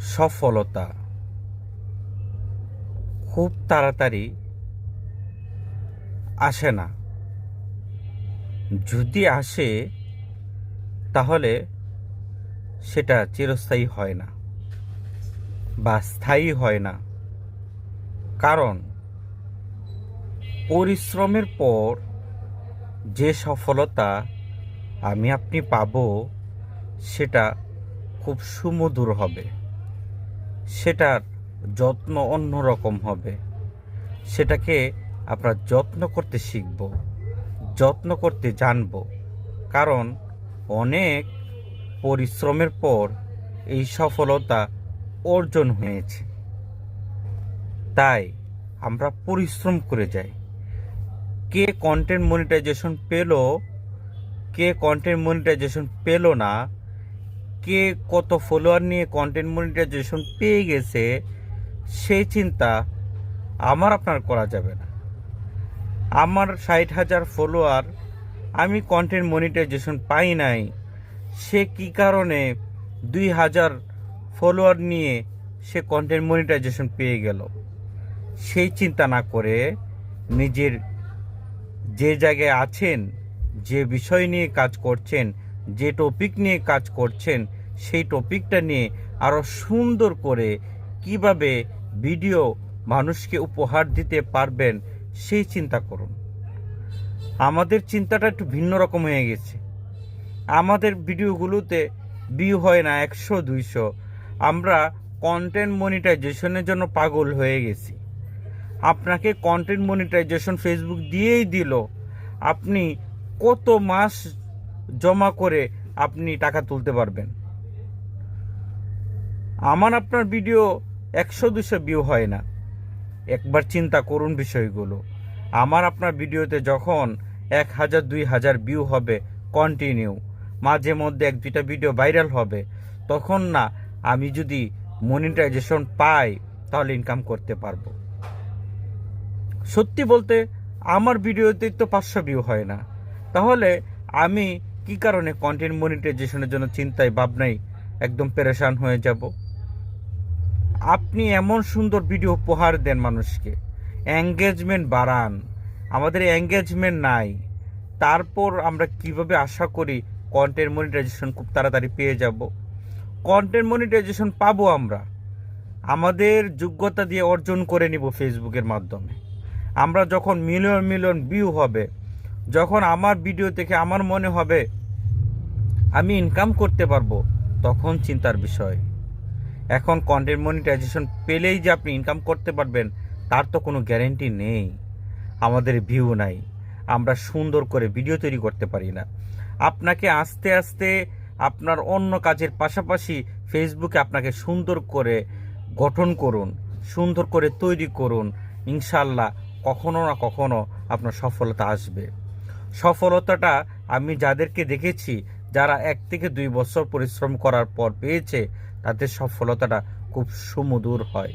সফলতা। খুব তাড়াতাড়ি আসে না। যদি আসে, তাহলে সেটা চিরস্থায়ী হয় না বা স্থায়ী হয় না। কারণ পরিশ্রমের পর যে সফলতা আমি আপনি পাব, সেটা খুব সুমধুর হবে। সেটার যত্ন অন্য রকম হবে। সেটাকে আমরা যত্ন করতে শিখব, যত্ন করতে জানব। কারণ অনেক পরিশ্রমের পর এই সফলতা অর্জন হয়েছে। তাই আমরা পরিশ্রম করে যাই। কে কন্টেন্ট মনিটাইজেশন পেল, কে কন্টেন্ট মনিটাইজেশন পেল না কে কত ফলোয়ার নিয়ে কন্টেন্ট মনিটাইজেশন পেয়ে গেছে, সেই চিন্তা আমার আপনার করা যাবে না। আমার ষাট হাজার ফলোয়ার আমি কন্টেন্ট মনিটাইজেশন পাই নাই, সে কি কারণে দুই হাজার ফলোয়ার নিয়ে সে কন্টেন্ট মনিটাইজেশন পেয়ে গেল? সেই চিন্তা না করে নিজের যে জায়গায় আছেন, যে বিষয় নিয়ে কাজ করছেন যে টপিক নিয়ে কাজ করছেন, সেই টপিকটা নিয়ে আরও সুন্দর করে কীভাবে ভিডিও মানুষকে উপহার দিতে পারবেন, সেই চিন্তা করুন। আমাদের চিন্তাটা একটু ভিন্ন রকম হয়ে গেছে। আমাদের ভিডিওগুলোতে ভিউ হয় না একশো, দুইশো। আমরা কন্টেন্ট মনিটাইজেশনের জন্য পাগল হয়ে গেছি। আপনাকে কন্টেন্ট মনিটাইজেশন ফেসবুক দিয়েই দিল। আপনি কত মাস জমা করে আপনি টাকা তুলতে পারবেন। আমার আপনার ভিডিও একশো দুশো ভিউ হয় না। একবার চিন্তা করুন বিষয়গুলো। আমার আপনার ভিডিওতে যখন এক হাজার, দুই হাজার ভিউ হবে কন্টিনিউ মাঝে মধ্যে এক, দুইটা ভিডিও ভাইরাল হবে, তখন না আমি যদি মনিটাইজেশন পাই, তাহলে ইনকাম করতে পারব। সত্যি বলতে, আমার ভিডিওতে তো পাঁচশো ভিউ হয় না। তাহলে আমি কি কারণে কন্টেন্ট মনিটাইজেশনের জন্য চিন্তায় ভাবনাই একদম পেরেশান হয়ে যাব? আপনি এমন সুন্দর ভিডিও উপহার দেন মানুষকে। এঙ্গেজমেন্ট বাড়ান। আমাদের এঙ্গেজমেন্ট নাই। তারপর আমরা কীভাবে আশা করি কন্টেন্ট মনিটাইজেশন খুব তাড়াতাড়ি পেয়ে যাব? কন্টেন্ট মনিটাইজেশন পাবো আমরা। আমাদের যোগ্যতা দিয়ে অর্জন করে নিব ফেসবুকের মাধ্যমে। আমরা যখন মিলিয়ন মিলিয়ন ভিউ হবে যখন আমার ভিডিও থেকে আমার মনে হবে আমি ইনকাম করতে পারব, তখন চিন্তার বিষয়। এখন কন্টেন্ট মনিটাইজেশন পেলেই যে আপনি ইনকাম করতে পারবেন, তার তো কোনো গ্যারেন্টি নেই। আমাদের ভিউ নাই। আমরা সুন্দর করে ভিডিও তৈরি করতে পারি না। আপনাকে আস্তে আস্তে আপনার অন্য কাজের পাশাপাশি ফেসবুকে আপনাকে সুন্দর করে গঠন করুন, সুন্দর করে তৈরি করুন। ইনশাল্লাহ কখনো না কখনো আপনার সফলতা আসবে। সফলতাটা আমি যাদেরকে দেখেছি, যারা এক থেকে দুই বছর পরিশ্রম করার পর পেয়েছে, তাদের সফলতাটা খুব সুমধুর হয়।